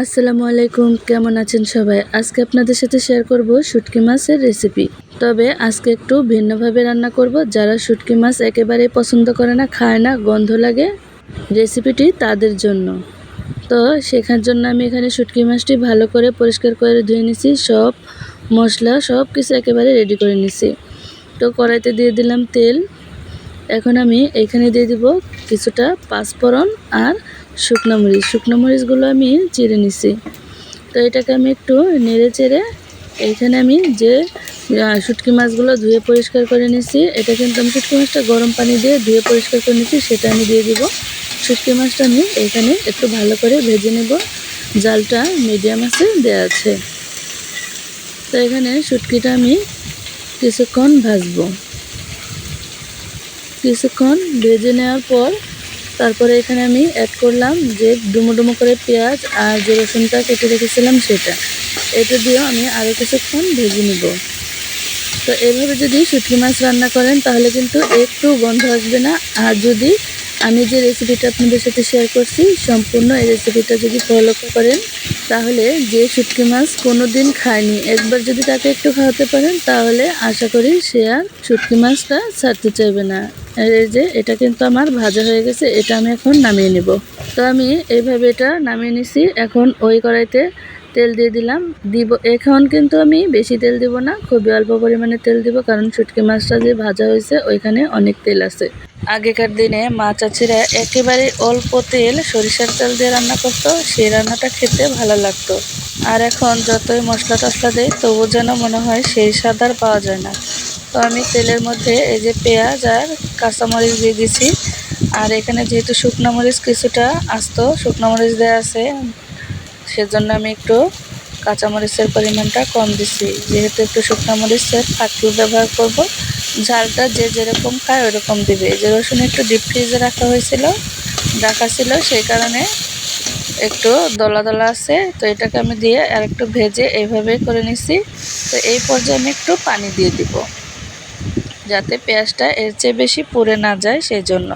আসসালামু আলাইকুম, কেমন আছেন সবাই? আজকে আপনাদের সাথে শেয়ার করব শুটকি মাছের রেসিপি তবে আজকে একটু ভিন্নভাবে রান্না করব। যারা শুটকি মাছ একেবারেই পছন্দ করে না, খায় না, গন্ধ লাগে রেসিপিটি তাদের জন্য। তো শেখার জন্য আমি এখানে শুটকি মাছটি ভালো করে পরিষ্কার করে ধুয়ে নিছি। সব মশলা, সব কিছু একেবারে রেডি করে নিছি। তো কড়াইতে দিয়ে দিলাম তেল। এখন আমি এখানে দিয়ে দিব কিছুটা পাঁচফোড়ন আর শুকনো মরিচ। শুকনো মরিচগুলো আমি চিড়ে নিছি। তো এটাকে আমি একটু নেড়ে চেড়ে এইখানে আমি যে শুটকি মাছগুলো ধুয়ে পরিষ্কার করে নিছি, এটা কিন্তু আমি শুটকি মাছটা গরম পানি দিয়ে ধুয়ে পরিষ্কার করে নিছি, সেটা আমি দিয়ে দিব। শুটকি মাছটা আমি এখানে একটু ভালো করে ভেজে নেব। জালটা মিডিয়াম আছে দেওয়া আছে। তো এখানে শুটকিটা আমি কিছুক্ষণ ভাজবো। কিছুক্ষণ ভেজে নেওয়ার পর তারপরে এখানে আমি অ্যাড করলাম যে ডুমো ডুমো করে পেঁয়াজ আর যে রসুনটা কেটে রেখেছিলাম সেটা। এটা দিয়েও আমি আরও কিছুক্ষণ ভেজে নিব। তো এভাবে যদি শুটকি মাছ রান্না করেন, তাহলে কিন্তু একটু গন্ধ আসবে না। আর যদি আমি যে রেসিপিটা আপনাদের সাথে শেয়ার করছি, সম্পূর্ণ এই রেসিপিটা যদি ফলো করেন, তাহলে যে শুটকি মাছ কোনো দিন খায়নি, একবার যদি তাকে একটু খাওয়াতে পারেন, তাহলে আশা করি সে আর শুটকি মাছটা ছাড়তে চাইবে না। এই যে এটা কিন্তু আমার ভাজা হয়ে গেছে, এটা আমি এখন নামিয়ে নেব। তো আমি এইভাবে এটা নামিয়ে নিছি, এখন ওই কড়াইতে তেল দিয়ে দিলাম। দিব, এখন কিন্তু আমি বেশি তেল দিব না, খুবই অল্প পরিমাণে তেল দিব, কারণ শুটকি মাছটা যে ভাজা হয়েছে, ওইখানে অনেক তেল আছে। আগেকার দিনে মা চাচিরা একেবারে অল্প তেল সরিষার তেল দিয়ে রান্না করতো, সেই রান্নাটা খেতে ভালো লাগতো। আর এখন যতই মশলা টশলা দেয় তবু যেন মনে হয় সেই স্বাদ আর পাওয়া যায় না। তো আমি তেলের মধ্যে এই যে পেঁয়াজ আর কাঁচামরিচ দিয়ে দিছি। আর এখানে যেহেতু শুকনো মরিচ কিছুটা আস্ত, শুকনো মরিচ দেওয়া আছে, সেজন্য আমি একটু কাঁচামরিচের পরিমাণটা কম দিছি। যেহেতু একটু শুকনো মরিচের ফাঁকিও ব্যবহার করব, ঝালটা যে যেরকম খায় ওরকম দিবে। যে রসুন একটু ডিপ ফ্রিজে রাখা হয়েছিল, রাখা ছিল, সেই কারণে একটু দলা দলা আছে। তো এটাকে আমি দিয়ে আর একটু ভেজে এইভাবে করে নিছি। তো এই পর্যায়ে আমি একটু পানি দিয়ে দিব। যাতে পেঁয়াজটা এর চেয়ে বেশি পুড়ে না যায় সেই জন্য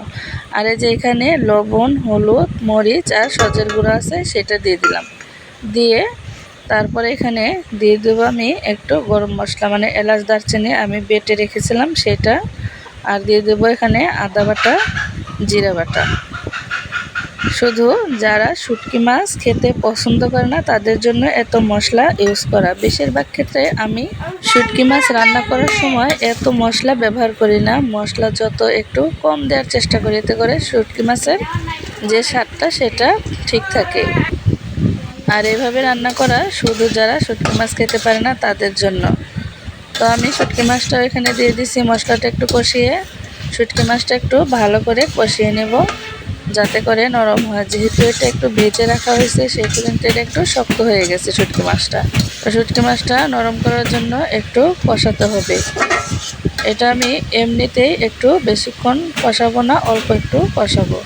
আর এই যে এখানে লবণ, হলুদ, মরিচ আর সজের গুঁড়ো আছে, সেটা দিয়ে দিলাম। দিয়ে তারপরে এখানে দিয়ে দেবো আমি একটু গরম মশলা মানে এলাচ দারচিনি আমি বেটে রেখেছিলাম সেটা। আর দিয়ে দেবো এখানে আদা বাটা, জিরা বাটা। শুধু যারা শুটকি মাছ খেতে পছন্দ করে না, তাদের জন্য এত মশলা ইউজ করা। বেশিরভাগ ক্ষেত্রে আমি শুটকি মাছ রান্না করার সময় এত মশলা ব্যবহার করি না। মশলা যত একটু কম দেওয়ার চেষ্টা করি, এতে করে শুটকি মাছের যে স্বাদটা, সেটা ঠিক থাকে। আর এভাবে রান্না করা শুধু যারা শুটকি মাছ খেতে পারে না, তাদের জন্য। তো আমি শুটকি মাছটাও এখানে দিয়ে দিছি। মশলাটা একটু কষিয়ে শুটকি মাছটা একটু ভালো করে কষিয়ে নেব। যাতে করে নরম হয়। যেহেতু এটা একটু ভেজে রাখা হয়েছে, সেহেতু কিন্তু এটা একটু শক্ত হয়ে গেছে শুটকি মাছটা। তো শুটকি মাছটা নরম করার জন্য একটু কষাতে হবে। এটা আমি এমনিতেই একটু বেশিক্ষণ কষাবো না, অল্প একটু কষাবো।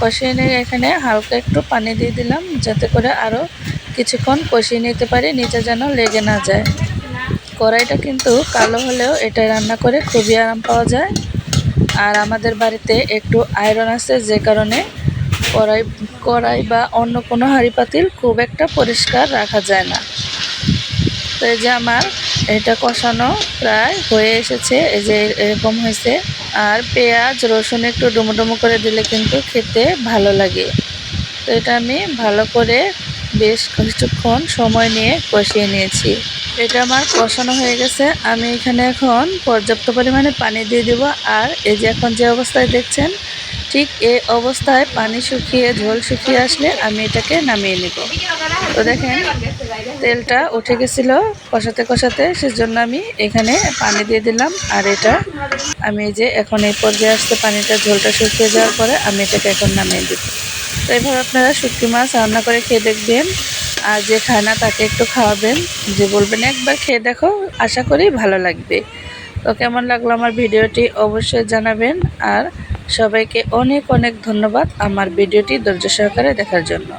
কষিয়ে নিয়ে এখানে হালকা একটু পানি দিয়ে দিলাম, যাতে করে আরও কিছুক্ষণ কষিয়ে নিতে পারি, নিচে যেন লেগে না যায়। কড়াইটা কিন্তু কালো হলেও এটা রান্না করে খুবই আরাম পাওয়া যায়। আর আমাদের বাড়িতে একটু আয়রন আছে, যে কারণে কড়াই কড়াই বা অন্য কোনো হাঁড়ি পাতিল খুব একটা পরিষ্কার রাখা যায় না। তো এই যে আমার এটা কষানো প্রায় হয়ে এসেছে, এই যে এরকম হয়েছে। আর পেঁয়াজ, রসুন একটু ডুমো ডুমো করে দিলে কিন্তু খেতে ভালো লাগে। তো এটা আমি ভালো করে বেশ কিছুক্ষণ সময় নিয়ে কষিয়ে নিয়েছি। এটা আমার কষানো হয়ে গেছে। আমি এখানে এখন পর্যাপ্ত পরিমাণে পানি দিয়ে দেব। আর এই যে এখন যে অবস্থায় দেখছেন, ঠিক এই অবস্থায় পানি শুকিয়ে, ঝোল শুকিয়ে আসলে আমি এটাকে নামিয়ে নেব। তো দেখেন, তেলটা উঠে গেছিল কষাতে কষাতে। সেজন্য আমি এখানে পানি দিয়ে দিলাম। আর এটা আমি যে এখন এই পর্যায়ে আসতে পানিটা ঝোলটা শুকিয়ে যাওয়ার পরে আমি এটাকে এখন নামিয়ে দিব। তো এভাবে আপনারা শুটকি মাছ রান্না করে খেয়ে দেখবেন। আর যে খায় না তাকে একটু খাওয়াবেন। যে বলবেন, একবার খেয়ে দেখো, আশা করি ভালো লাগবে। তো কেমন লাগল আমার ভিডিওটি অবশ্যই জানাবেন। আর সবাইকে অনেক অনেক ধন্যবাদ আমার ভিডিওটি ধৈর্য সহকারে দেখার জন্য।